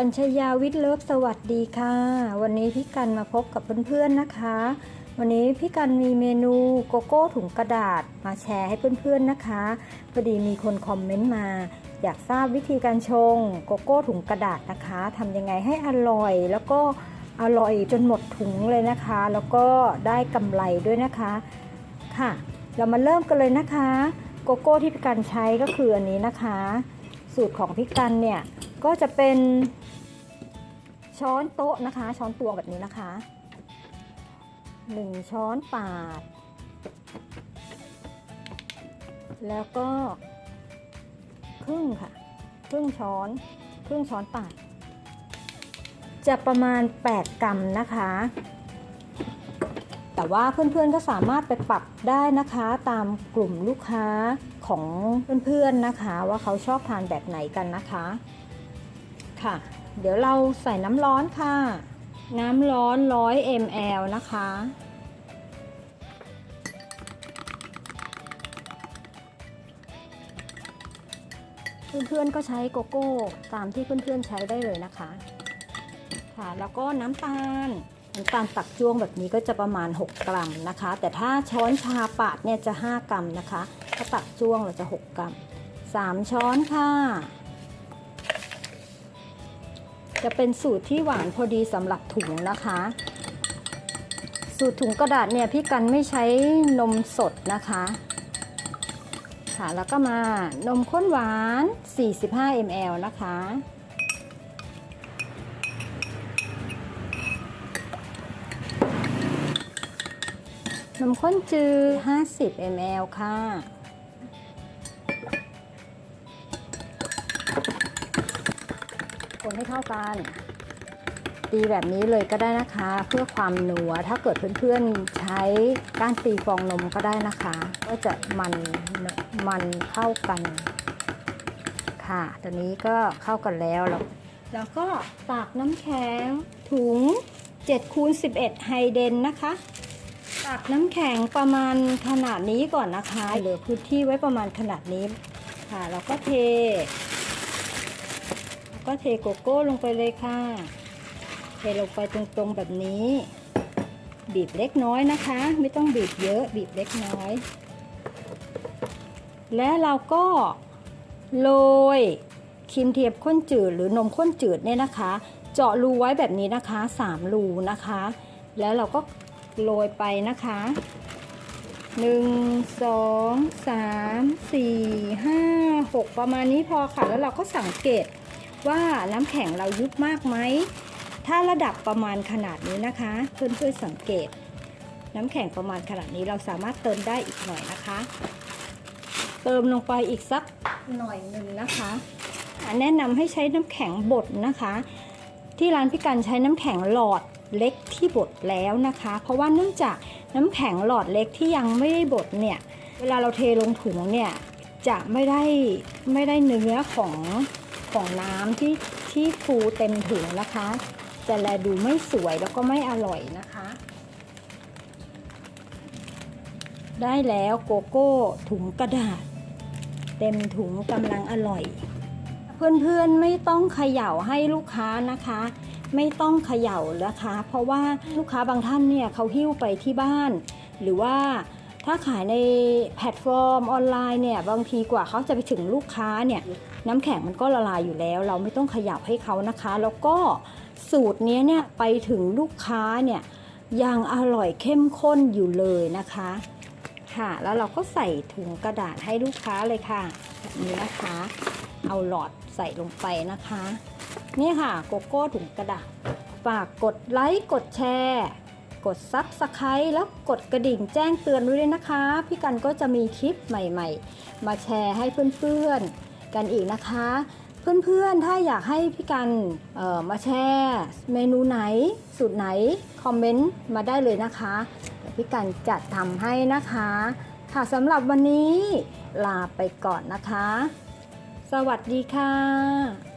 กัญชยาวิทย์เลิฟสวัสดีค่ะ วันนี้พี่กันมาพบกับเพื่อนๆนะคะ วันนี้พี่กันมีเมนูโกโก้ถุงกระดาษมาแชร์ให้เพื่อนๆนะคะพอดีมีคนคอมเมนต์มา อยากทราบวิธีการชงโกโก้ถุงกระดาษนะคะทำยังไงให้อร่อย แล้วก็อร่อยจนหมดถุงเลยนะคะ แล้วก็ได้กำไรด้วยนะคะค่ะ เรามาเริ่มกันเลยนะคะ โกโก้ที่พี่กันใช้ก็คืออันนี้นะคะ สูตรของพี่กันเนี่ย ก็จะเป็นช้อนโต๊ะนะคะ ช้อนตวงแบบนี้นะคะหนึ่งช้อนปาด แล้วก็ครึ่งค่ะ ครึ่งช้อน ครึ่งช้อนปาด จะประมาณ 8 กรัมนะคะ แต่ว่าเพื่อนๆก็สามารถไปปรับได้นะคะตามกลุ่มลูกค้าของเพื่อนๆนะคะ ว่าเขาชอบทานแบบไหนกันนะคะ ค่ะ เดี๋ยวเราใส่น้ำร้อนค่ะ น้ำร้อน 100 ml นะคะ เพื่อนๆก็ใช้โกโก้ตามที่เพื่อนๆใช้ได้เลยนะคะ ค่ะ แล้วก็น้ำตาลน้ำตาลตักจ้วงแบบนี้ก็จะประมาณ 6 กรัมนะคะ แต่ถ้าช้อนชาปาดเนี่ยจะ 5 กรัมนะคะ ถ้าตักจ้วงเราจะ 6 กรัม 3 ช้อนค่ะ จะเป็นสูตรที่หวานพอดีสำหรับถุงนะคะ สูตรถุงกระดาษเนี่ยพี่กันไม่ใช้นมสดนะคะค่ะแล้วก็มานมข้นหวาน 45 ml นะคะ นมข้นจืด 50 ml ค่ะ คนให้เข้ากัน ตีแบบนี้เลยก็ได้นะคะ เพื่อความหนัวถ้าเกิดเพื่อนๆใช้ก้านตีฟองนมก็ได้นะคะ ก็จะมันมันเข้ากัน ค่ะตอนนี้ก็เข้ากันแล้วแล้วแล้วก็ตากน้ำแข็งถุง7คูณ11 ไฮเดนนะคะตักน้ำแข็งประมาณขนาดนี้ก่อนนะคะเหลือพื้นที่ไว้ประมาณขนาดนี้ค่ะแล้วก็เท ก็เทโกโก้ลงไปเลยค่ะ เทลงไปตรงๆแบบนี้ บีบเล็กน้อยนะคะ ไม่ต้องบีบเยอะบีบเล็กน้อย และเราก็โรยครีมเทียมข้นจืดหรือนมข้นจืดเนี่ยนะคะ เจาะรูไว้แบบนี้นะคะ 3 รูนะคะ แล้วเราก็โรยไปนะคะ1 2 3 4 5 6ประมาณนี้พอค่ะ แล้วเราก็สังเกต ว่าน้ำแข็งเรายุบมากไหม ถ้าระดับประมาณขนาดนี้นะคะ เพื่อนๆสังเกต น้ำแข็งประมาณขนาดนี้เราสามารถเติมได้อีกหน่อยนะคะ เติมลงไปอีกสักหน่อยหนึ่งนะคะอะแนะนำให้ใช้น้ำแข็งบดนะคะ ที่ร้านพี่กันใช้น้ำแข็งหลอดเล็กที่บดแล้วนะคะ เพราะว่าเนื่องจากน้ำแข็งหลอดเล็กที่ยังไม่ได้บดเนี่ย เวลาเราเทลงถุงเนี่ยจะไม่ได้ไม่ได้เนื้อของ ของน้ำที่ที่ฟูเต็มถุงนะคะ จะแลดูไม่สวยแล้วก็ไม่อร่อยนะคะ ได้แล้วโกโก้ถุงกระดาษ เต็มถุงกำลังอร่อย เพื่อนๆไม่ต้องเขย่าให้ลูกค้านะคะ ไม่ต้องเขย่านะคะ เพราะว่าลูกค้าบางท่านเนี่ยเขาหิ้วไปที่บ้าน หรือว่า ถ้าขายในแพลตฟอร์มออนไลน์เนี่ยบางทีกว่าเขาจะไปถึงลูกค้าเนี่ยน้ำแข็งมันก็ละลายอยู่แล้ว เราไม่ต้องขย่าให้เขานะคะ แล้วก็สูตรนี้เนี่ยไปถึงลูกค้าเนี่ยยังอร่อยเข้มข้นอยู่เลยนะคะค่ะ แล้วเราก็ใส่ถุงกระดาษให้ลูกค้าเลยค่ะแบบนี้นะคะ เอาหลอดใส่ลงไปนะคะ นี่ค่ะโกโก้ถุงกระดาษฝากกดไลค์กดแชร์ กดซับสไครต์แล้วกดกระดิ่งแจ้งเตือนด้วยนะคะ พี่กันก็จะมีคลิปใหม่ๆ มาแชร์ให้เพื่อนๆกันอีกนะคะ เพื่อนๆถ้าอยากให้พี่กันมาแชร์เมนูไหน สูตรไหน คอมเมนต์มาได้เลยนะคะเดี๋ยวพี่กันจัดทำให้นะคะ ค่ะสำหรับวันนี้ลาไปก่อนนะคะ สวัสดีค่ะ